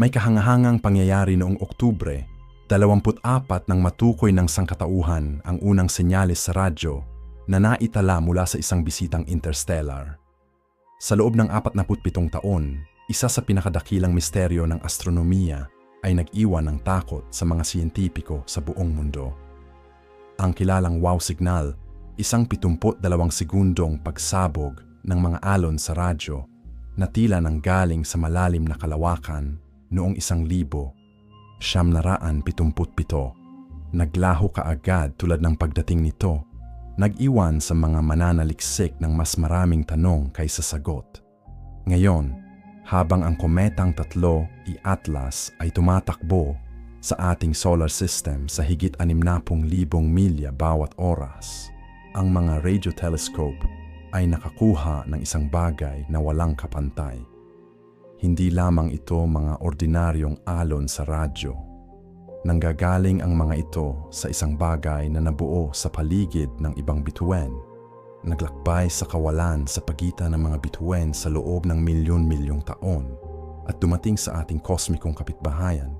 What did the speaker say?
May kahangahangang pangyayari noong Oktubre, 24 nang matukoy ng sangkatauhan ang unang senyales sa radyo na naitala mula sa isang bisitang interstellar. Sa loob ng 47 taon, isa sa pinakadakilang misteryo ng astronomiya ay nag-iwan ng takot sa mga siyentipiko sa buong mundo. Ang kilalang wow signal, isang 72 segundong pagsabog ng mga alon sa radyo na tila nang galing sa malalim na kalawakan noong isang libo, siyam naraan pitumput pito. Naglaho kaagad tulad ng pagdating nito, nag-iwan sa mga mananaliksik ng mas maraming tanong kaysa sagot. Ngayon, habang ang kometang tatlo, i-Atlas, ay tumatakbo sa ating solar system sa higit 60,000 milya bawat oras, ang mga radio telescope ay nakakuha ng isang bagay na walang kapantay. Hindi lamang ito mga ordinaryong alon sa radyo. Nanggagaling ang mga ito sa isang bagay na nabuo sa paligid ng ibang bituin. Naglakbay sa kawalan sa pagitan ng mga bituin sa loob ng milyon-milyong taon at dumating sa ating kosmikong kapitbahayan